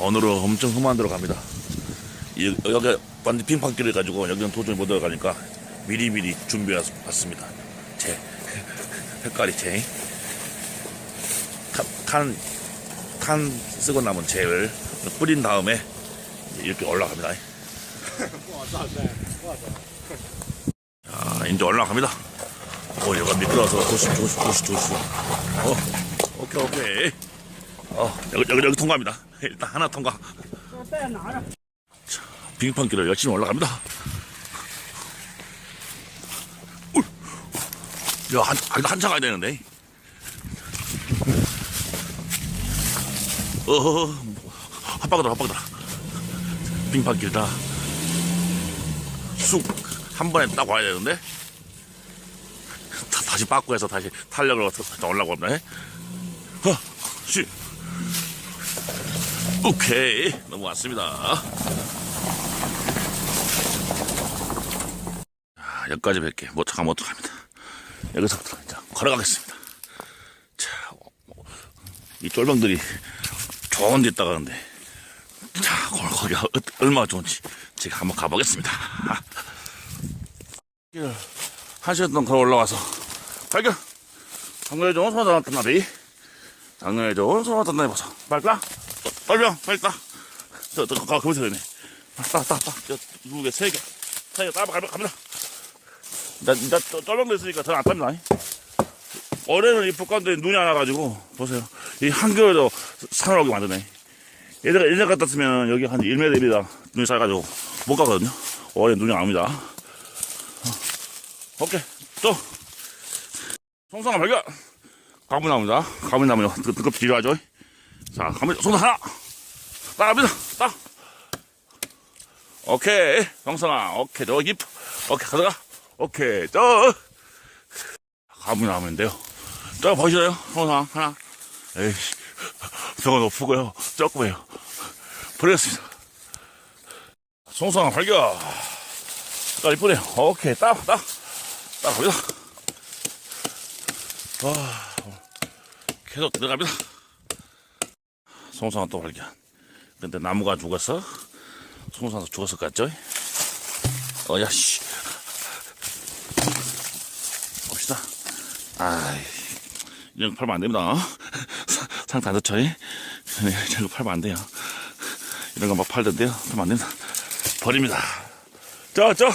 오늘은 엄청 험한 데로 갑니다. 이- 여기 완전 빙판길을 가지고 여기는 도저히 못 들어가니까 미리미리 준비해 왔습니다. 제 색깔이 제 탄, 탄 쓰고 남은 젤을 뿌린 다음에 이렇게 올라갑니다. 자, 이제 올라갑니다. 오, 여기가 미끄러워서 조심, 조심, 조심, 조심. 어, 오케이, 오케이. 어, 여기, 여기, 여기 통과합니다. 일단 하나 통과. 자, 빙판 길을 열심히 올라갑니다. 울. 야, 한, 한, 한참 가야 되는데. 어허, 핫바가다, 핫바가다. 빙판 길다. 쑥, 한 번에 딱 와야 되는데. 다, 다시 바꾸해서 다시 탄력을 더 올라고 합니다. 허, 씨. 오케이. 넘어왔습니다. 자, 여기까지 뵐게. 못 잠깐 못 들어갑니다. 여기서부터 이제 걸어가겠습니다. 자, 어, 이 쫄병들이 좋은 데 있다 가는데, 자, 거- 거기가 어- 얼마나 좋은지 제가 한번 가보겠습니다. 한 시간 동안 걸어 올라와서 발견! 장로에 좋은 소나 나왔던 나비. 장로에 좋은 소나 나왔던 나비 보소. 빨리 빨병 빨리 따. 저, 저, 가, 거기서 되네. 따, 따, 따. 저, 두 개, 세 개. 세 개, 따, 갑니다. 갑니다. 나, 나, 저, 쫄병도 있으니까 더안 땁니다. 올해는 이 북한도에 눈이 안 와가지고, 보세요. 이 한겨울에도 산을 오게 만드네. 예전, 예전 같았으면 여기 한 1m, 2m 눈이 쌓여가지고 못 가거든요. 올해 눈이 안 옵니다. 어, 오케이. 또. 송상아 발견! 가문나무입니다. 가문나무요. 등급 필요하죠? 자, 가문, 손 하나! 따갑니다. 따! 오케이. 형성아, 오케이. 저 잎. 오케이. 가져가. 오케이. 저. 가문나무인데요. 저 보시나요? 손상 하나. 에이씨. 저거 높고요. 조금해요. 버렸습니다. 송상아 발견! 딱 이쁘네요. 오케이. 따, 따. 따, 갑니다. 와, 계속 들어갑니다. 송상아 또 발견. 근데 나무가 죽었어? 송상도 죽었을 것 같죠? 어, 야, 씨. 봅시다. 아이, 이런 거 팔면 안 됩니다. 상태 안 좋죠? 네, 이런 거 팔면 안 돼요. 이런 거 막 팔던데요. 팔면 안 됩니다. 버립니다. 저, 저.